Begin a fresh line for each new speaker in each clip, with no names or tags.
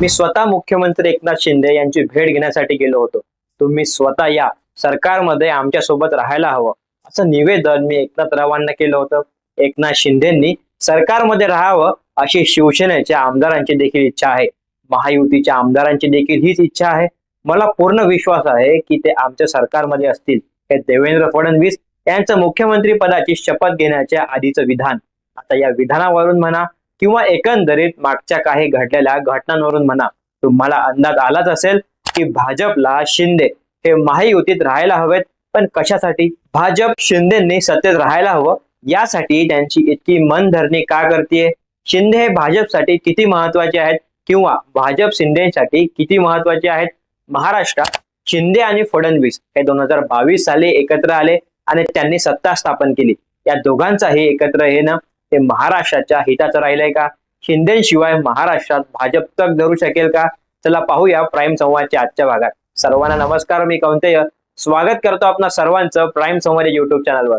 मी स्वतः मुख्यमंत्री एकनाथ शिंदे यांची भेट घेण्यासाठी गेलो होतो. तुम्ही स्वतः या सरकारमध्ये आमच्यासोबत राहायला हवं. असं निवेदन मी एकनाथरावांना केलं होतं. एकनाथ शिंदेंनी सरकारमध्ये राहावं अशी शिवसेनेच्या आमदारांची देखील इच्छा आहे. महायुतीच्या आमदारांची देखील हीच इच्छा आहे. मला पूर्ण विश्वास आहे की ते आमच्या सरकारमध्ये असतील. हे देवेंद्र फडणवीस यांचं मुख्यमंत्री पदाची शपथ घेण्याच्या आधीचं विधान. आता या विधानावरून म्हणा किंवा एकंदरीत मागच्या काही घडलेल्या घटनांवरून म्हणा तुम्हाला अंदाज आलाच असेल की भाजपला शिंदे हे महायुतीत राहायला हवेत पण कशासाठी? भाजप शिंदेंनी सत्तेत राहायला हवं यासाठी त्यांची इतकी मनधरणी का करते शिंदे हे भाजपसाठी किती महत्त्वाचे आहेत? किंवा भाजप शिंदेसाठी किती महत्त्वाचे आहेत? महाराष्ट्रात शिंदे आणि फडणवीस हे दोन हजार बावीस साली एकत्र आले आणि त्यांनी सत्ता स्थापन केली. या दोघांचाही एकत्र येणं हे महाराष्ट्राच्या हिताचं राहिलंय का? शिंदेशिवाय महाराष्ट्रात भाजप तक धरू शकेल का? चला पाहूया प्राईम संवादच्या आजच्या भागात. सर्वांना नमस्कार मी कौंतेय. स्वागत करतो आपण सर्वांचं प्राईम संवाद युट्यूब चॅनलवर.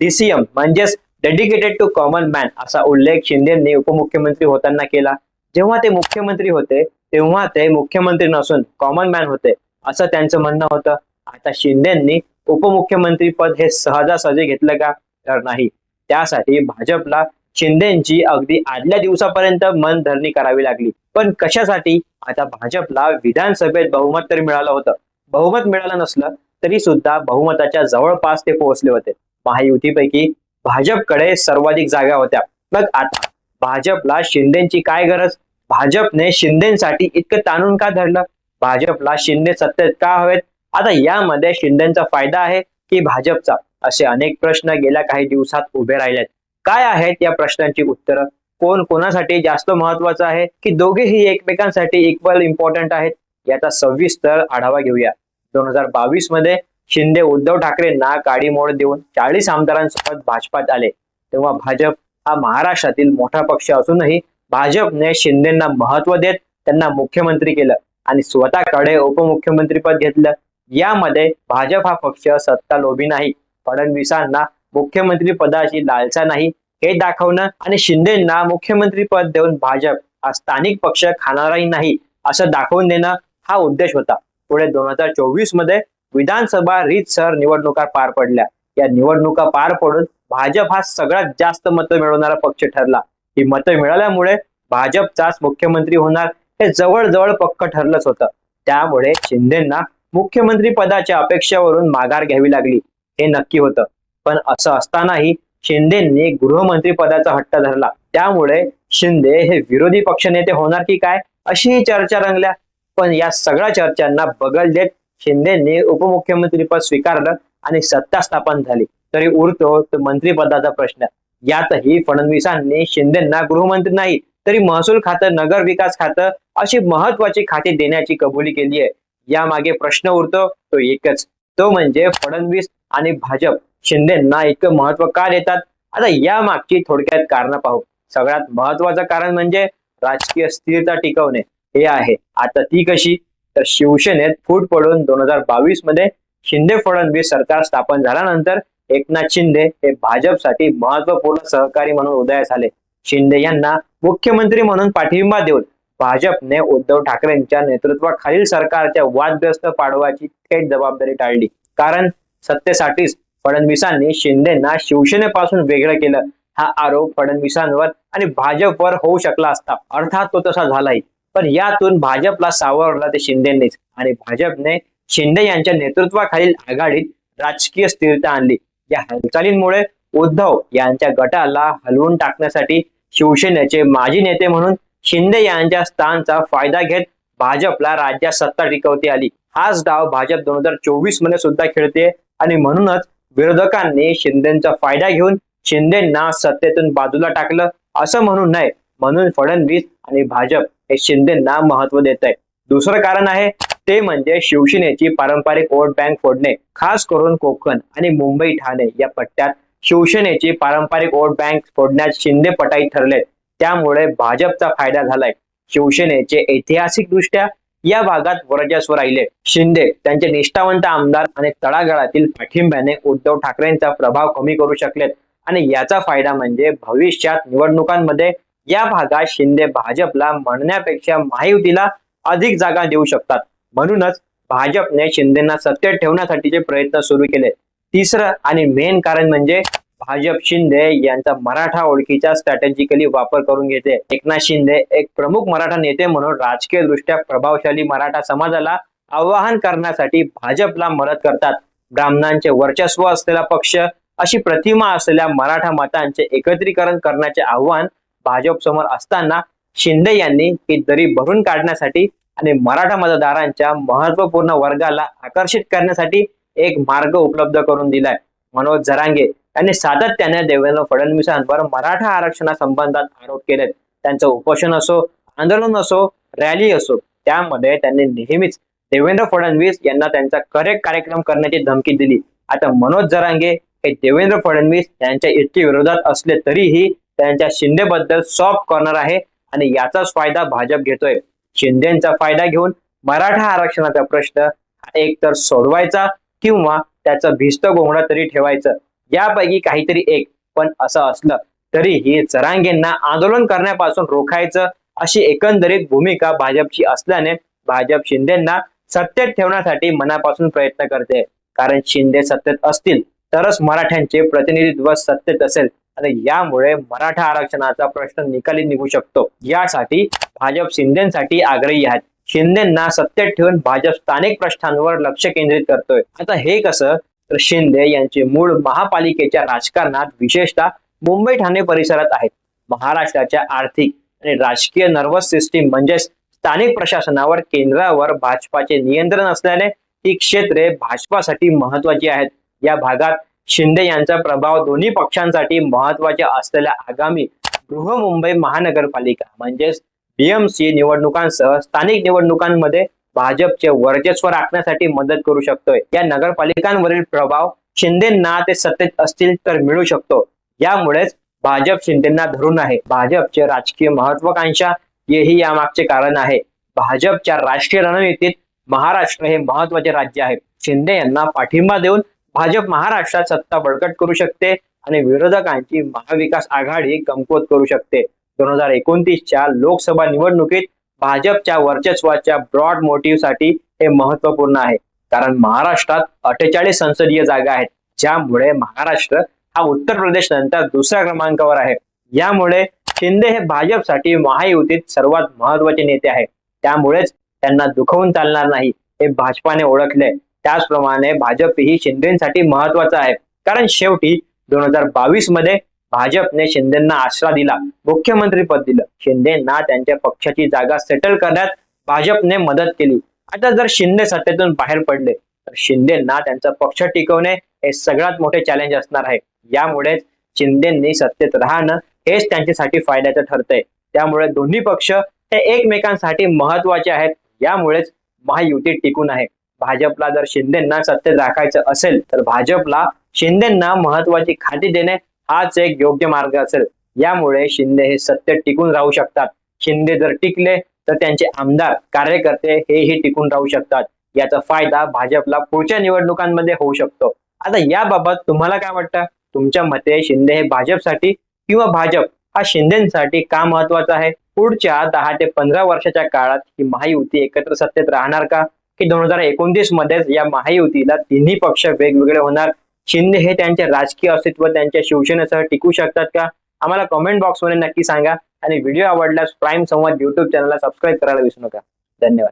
डीसीएम म्हणजेच डेडिकेटेड टू कॉमन मॅन असा उल्लेख शिंदेंनी उपमुख्यमंत्री होताना केला. जेव्हा ते मुख्यमंत्री होते तेव्हा ते मुख्यमंत्री नसून कॉमन मॅन होते असं त्यांचं म्हणणं होतं. आता शिंदेंनी उपमुख्यमंत्री पद हे सहजासहजी घेतलं का? तर नाही. त्यासाठी भाजपला शिंदेची अगदी आदल्या दिवसापर्यंत मनधरणी करावी लागली. पण कशासाठी? आता भाजपला विधानसभेत बहुमत तरी मिळालं होतं. बहुमत मिळालं नसलं तरी सुद्धा बहुमताच्या जवळपास ते पोहोचले होते. महायुतीपैकी भाजपकडे सर्वाधिक जागा होत्या. मग आता भाजपला शिंदेची काय गरज? भाजपने शिंदेसाठी इतकं ताणून का धरलं? भाजपला शिंदे सत्तेत का हवेत? आता यामध्ये शिंदेचा फायदा आहे की भाजपचा? असे अनेक प्रश्न गेल्या काही दिवसात उभे राहिलेत. काय आहेत या प्रश्नांची उत्तरं? कोण कोणासाठी जास्त महत्वाचं आहे? की दोघेही एकमेकांसाठी इक्वल इम्पॉर्टंट आहेत? याचा सविस्तर आढावा घेऊया. दोन हजार बावीसमध्ये शिंदे उद्धव ठाकरेंना काडी मोड देऊन चाळीस आमदारांसोबत भाजपात आले. तेव्हा भाजप हा महाराष्ट्रातील मोठा पक्ष असूनही भाजपने शिंदेना महत्त्व देत त्यांना मुख्यमंत्री केलं आणि स्वतःकडे उपमुख्यमंत्रीपद घेतलं. यामध्ये भाजप हा पक्ष सत्ता लोभी नाही. फडणवीसांना मुख्यमंत्री पदाची लालसा नाही हे दाखवणं आणि शिंदेना मुख्यमंत्री पद देऊन भाजप हा स्थानिक पक्ष खाणाराही नाही असं दाखवून देणं हा उद्देश होता. पुढे दोन हजार चोवीसमध्ये विधानसभा रीतसर निवडणुका पार पडल्या. या निवडणुका पार पडून भाजप हा सगळ्यात जास्त मतं मिळवणारा पक्ष ठरला. ही मतं मिळाल्यामुळे भाजपचाच मुख्यमंत्री होणार हे जवळजवळ पक्क ठरलंच होतं. त्यामुळे शिंदेना मुख्यमंत्री पदाच्या अपेक्षेवरून माघार घ्यावी लागली. हे नक्की होतं. पण असं असतानाही शिंदेंनी गृहमंत्री पदाचा हट्ट धरला. त्यामुळे शिंदे हे विरोधी पक्षनेते होणार की काय? अशीही चर्चा रंगल्या. पण या सगळ्या चर्चांना बगल देत शिंदेंनी उपमुख्यमंत्रीपद स्वीकारलं आणि सत्ता स्थापन झाली. तरी उरतो तो मंत्रिपदाचा प्रश्न. यातही फडणवीसांनी शिंदेंना गृहमंत्री नाही तरी महसूल खातं नगर विकास खातं अशी महत्वाची खाती देण्याची कबुली केली आहे यामागे प्रश्न उरतो तो एकच. तो म्हणजे फडणवीस आणि भाजप शिंदेना इतकं महत्त्व का देतात? आता या मागची थोडक्यात कारण पाहू. सगळ्यात महत्वाचं कारण म्हणजे राजकीय स्थिरता टिकवणे. हे आहे. आता ती कशी? तर शिवसेनेत फूट पडून दोन हजार बावीसमध्ये शिंदे फडणवीस सरकार स्थापन झाल्यानंतर एकनाथ शिंदे हे भाजपसाठी महत्त्वपूर्ण सहकारी म्हणून उदयास आले. शिंदे यांना मुख्यमंत्री म्हणून पाठिंबा देऊन भाजपने उद्धव ठाकरेंच्या नेतृत्वाखालील सरकारच्या वादग्रस्त पाडवाची थेट जबाबदारी टाळली. कारण सत्तेसाठीच फडणवीसांनी शिंदेना शिवसेनेपासून वेगळं केलं. हा आरोप फडणवीसांवर आणि भाजपवर होऊ शकला असता. अर्थात तो तसा झालाही पण यातून भाजपला सावरला ते शिंदेनेच. आणि भाजपने शिंदे यांच्या नेतृत्वाखालील आघाडीत राजकीय स्थिरता आणली. या हालचालींमुळे उद्धव यांच्या गटाला हलवून टाकण्यासाठी शिवसेनेचे माजी नेते म्हणून शिंदे यांच्या स्थानचा फायदा घेत भाजपला राज्यात सत्ता टिकवती आली. हाच डाव भाजप दोन हजार चोवीसमध्ये सुद्धा खेळते आणि म्हणूनच विरोधकांनी शिंदेचा फायदा घेऊन शिंदेना सत्तेतून बाजूला टाकलं. असं म्हणून नये म्हणून फडणवीस आणि भाजप हे शिंदेना महत्त्व देत आहे दुसरं कारण आहे ते म्हणजे शिवसेनेची पारंपरिक वोट बँक फोडणे खास करून कोकण आणि मुंबई ठाणे या पट्ट्यात शिवसेनेची पारंपरिक वोट बँक फोडण्यात शिंदे पटाई ठरले त्यामुळे भाजपचा फायदा झालाय. शिवसेनेचे ऐतिहासिक दृष्ट्या या भागात वर्चस्व राहिले. शिंदे त्यांचे निष्ठावंत आमदार आणि तळागाळातील पाठिंब्याने उद्धव ठाकरेंचा प्रभाव कमी करू शकलेत. आणि याचा फायदा म्हणजे भविष्यात निवडणुकांमध्ये या भागात शिंदे भाजपला म्हणण्यापेक्षा महायुतीला अधिक जागा देऊ शकतात. म्हणूनच भाजपने शिंदेना सत्तेत ठेवण्यासाठीचे प्रयत्न सुरू केले. तिसरं आणि मेन कारण म्हणजे भाजप शिंदे यांचा मराठा ओळखीचा स्ट्रॅटेजिकली वापर करून घेते. एकनाथ शिंदे एक प्रमुख मराठा नेते म्हणून राजकीय दृष्ट्या प्रभावशाली मराठा समाजाला आवाहन करण्यासाठी भाजपला मदत करतात. ब्राह्मणांचे वर्चस्व असलेला पक्ष अशी प्रतिमा असलेल्या मराठा मतांचे एकत्रीकरण करण्याचे आव्हान भाजप समोर असताना शिंदे यांनी ही दरी भरून काढण्यासाठी आणि मराठा मतदारांच्या महत्त्वपूर्ण वर्गाला आकर्षित करण्यासाठी एक मार्ग उपलब्ध करून दिलाय. मनोज जरांगे यांनी सातत्याने देवेंद्र फडणवीसांवर मराठा आरक्षणासंबंधात आरोप केलेत. त्यांचं उपोषण असो आंदोलन असो रॅली असो त्यामध्ये त्यांनी नेहमीच देवेंद्र फडणवीस यांना त्यांचा करेक्ट कार्यक्रम करण्याची धमकी दिली. आता मनोज जरांगे हे देवेंद्र फडणवीस यांच्या इतके विरोधात असले तरीही त्यांच्या शिंदेबद्दल सॉफ्ट कॉर्नर आहे आणि याचाच फायदा भाजप घेतोय. शिंदेचा फायदा घेऊन मराठा आरक्षणाचा प्रश्न एकतर एक तर सोडवायचा किंवा त्याचं भिस्त गोंगडा तरी ठेवायचं. यापैकी काहीतरी एक. पण असं असलं तरीही जरांगेंना आंदोलन करण्यापासून रोखायचं अशी एकंदरीत भूमिका भाजपची असल्याने भाजप शिंदेना सत्तेत ठेवण्यासाठी मनापासून प्रयत्न करते. कारण शिंदे सत्तेत असतील तरच मराठ्यांचे प्रतिनिधित्व सत्तेत असेल आणि यामुळे मराठा आरक्षणाचा प्रश्न निकाली निघू शकतो. यासाठी भाजप शिंदेसाठी आग्रही आहेत. शिंदेना सत्तेत ठेवून भाजप स्थानिक प्रश्नांवर लक्ष केंद्रित करतोय. आता हे कसं शिंदे यांचे मूळ महापालिकेच्या राजकारणात विशेषतः मुंबई ठाणे परिसरात आहेत. महाराष्ट्राच्या आर्थिक आणि राजकीय नर्वस सिस्टीम म्हणजेच स्थानिक प्रशासनावर केंद्रावर भाजपाचे नियंत्रण असल्याने ही क्षेत्रे भाजपासाठी महत्वाची आहेत. या भागात शिंदे यांचा प्रभाव दोन्ही पक्षांसाठी महत्त्वाच्या असलेल्या आगामी बृहमुंबई महानगरपालिका म्हणजेच बीएमसी निवडणुकांसह स्थानिक निवडणुकांमध्ये भाजपचे वर्चस्व राखण्यासाठी मदत करू शकतोय. या नगरपालिकांवरील प्रभाव शिंदेना ते सत्तेत असतील तर मिळू शकतो. यामुळेच भाजप शिंदेना धरून आहे. भाजपचे राजकीय महत्वाकांक्षा हेही यामागचे कारण आहे. भाजपच्या राष्ट्रीय रणनीतीत महाराष्ट्र हे महत्त्वाचे राज्य आहे. शिंदे यांना पाठिंबा देऊन भाजप महाराष्ट्रात सत्ता बळकट करू शकते आणि विरोधकांची महाविकास आघाडी कमकुवत करू शकते. दोन हजार एकोणतीसच्या लोकसभा निवडणुकीत भाजपच्या वर्चस्वाच्या ब्रॉड मोटिव्हसाठी हे महत्त्वपूर्ण आहे. कारण महाराष्ट्रात अठ्ठेचाळीस संसदीय जागा आहेत. ज्यामुळे महाराष्ट्र हा उत्तर प्रदेश नंतर दुसऱ्या क्रमांकावर आहे. यामुळे शिंदे हे भाजपसाठी महायुतीत सर्वात महत्त्वाचे नेते आहे त्यामुळेच त्यांना दुखवून चालणार नाही हे भाजपाने ओळखले. त्याचप्रमाणे भाजप ही शिंदेसाठी महत्वाचं आहे. कारण शेवटी दोन हजार बावीसमध्ये भाजपने शिंदेना आसरा दिला मुख्यमंत्री पद दिलं. शिंदेना त्यांच्या पक्षाची जागा सेटल करण्यात भाजपने मदत केली. आता जर शिंदे सत्तेतून बाहेर पडले तर शिंदेना त्यांचा पक्ष टिकवणे हे सगळ्यात मोठे चॅलेंज असणार आहे. यामुळेच शिंदेनी सत्तेत राहणं हेच त्यांच्यासाठी फायद्याचं ठरतंय. त्यामुळे दोन्ही पक्ष हे एकमेकांसाठी महत्त्वाचे आहेत. यामुळेच महायुती टिकून आहे. भाजपला जर शिंदेना सत्तेत राखायचं असेल तर भाजपला शिंदेना महत्वाची खाती देणे हाच एक योग्य मार्ग असेल. यामुळे शिंदे हे सत्य टिकून राहू शकतात. शिंदे जर टिकले तर त्यांचे आमदार कार्यकर्ते हेही टिकून राहू शकतात. याचा फायदा भाजपला पुढच्या निवडणुकांमध्ये होऊ शकतो. आता याबाबत तुम्हाला काय वाटतं? तुमच्या मते शिंदे हे भाजपसाठी किंवा भाजप हा शिंदेसाठी का महत्त्वाचा आहे? पुढच्या दहा ते पंधरा वर्षाच्या काळात ही महायुती एकत्र सत्तेत राहणार का? की दोन हजार एकोणतीस मध्येच या महायुतीला तिन्ही पक्ष वेगवेगळे होणार? शिंदे हे त्यांचे राजकीय अस्तित्व त्यांच्या शिवसेनेसह टिकू शकतात का? आम्हाला कमेंट बॉक्समध्ये नक्की सांगा. आणि व्हिडिओ आवडल्यास प्राईम संवाद युट्यूब चॅनलला सबस्क्राईब करायला विसरू नका. धन्यवाद.